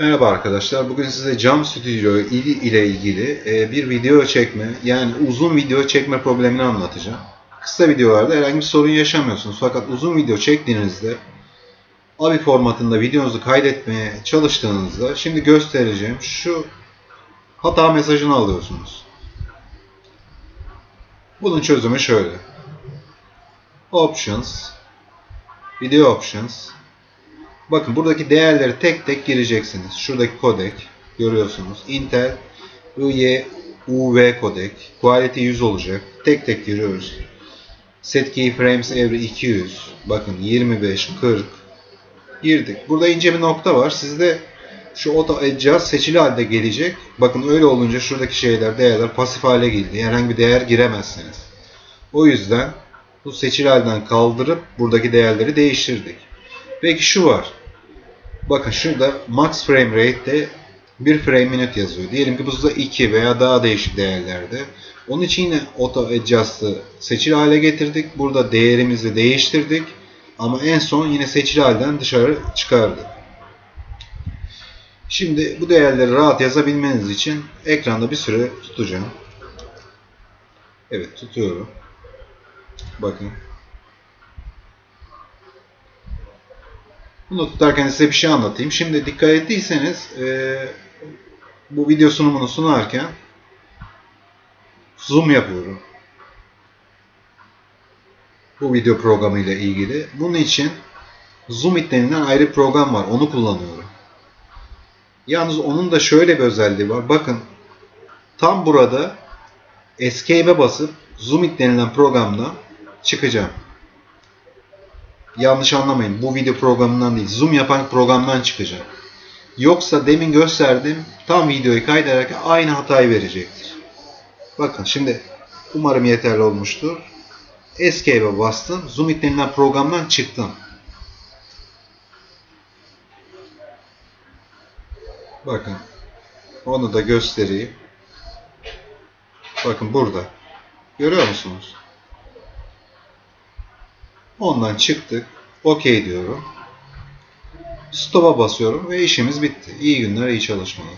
Merhaba arkadaşlar. Bugün size Cam Studio ile ilgili e, bir video çekme, yani uzun video çekme problemini anlatacağım. Kısa videolarda herhangi bir sorun yaşamıyorsunuz. Fakat uzun video çektiğinizde AVI formatında videonuzu kaydetmeye çalıştığınızda şimdi göstereceğim şu hata mesajını alıyorsunuz. Bunun çözümü şöyle. Options Video Options Bakın buradaki değerleri tek tek gireceksiniz. Şuradaki kodek görüyorsunuz. Intel IE UV kodek. Quality 100 olacak. Tek tek giriyoruz. Set keyframes every 200. Bakın 25, 40. Girdik. Burada ince bir nokta var. Sizde şu auto adjust seçili halde gelecek. Bakın öyle olunca şuradaki şeyler, değerler pasif hale geldi. Herhangi bir değer giremezsiniz. O yüzden bu seçili halden kaldırıp buradaki değerleri değiştirdik. Peki şu var. Bakın şurada max frame rate bir frame minute yazıyor. Diyelim ki bu da 2 veya daha değişik değerlerde. Onun için yine auto adjust'ı seçili hale getirdik. Burada değerimizi değiştirdik. Ama en son yine seçili halden dışarı çıkardık. Şimdi bu değerleri rahat yazabilmeniz için ekranda bir süre tutacağım. Evet tutuyorum. Bakın. Bunu tutarken size bir şey anlatayım. Şimdi dikkat ettiyseniz e, bu video sunumunu sunarken zoom yapıyorum. Bu video programı ile ilgili. Bunun için Zoomit denilen ayrı program var. Onu kullanıyorum. Yalnız onun da şöyle bir özelliği var. Bakın tam burada Escape'e basıp Zoomit denilen programdan çıkacağım. Yanlış anlamayın. Bu video programından değil. Zoom yapan programdan çıkacak. Yoksa demin gösterdim tam videoyu kaydederken aynı hatayı verecektir. Bakın şimdi umarım yeterli olmuştur. Escape'e bastım. Zoom it denilen programdan çıktım. Bakın. Onu da göstereyim. Bakın burada. Görüyor musunuz? Ondan çıktık. OK diyorum. Stop'a basıyorum ve işimiz bitti. İyi günler, iyi çalışmalar.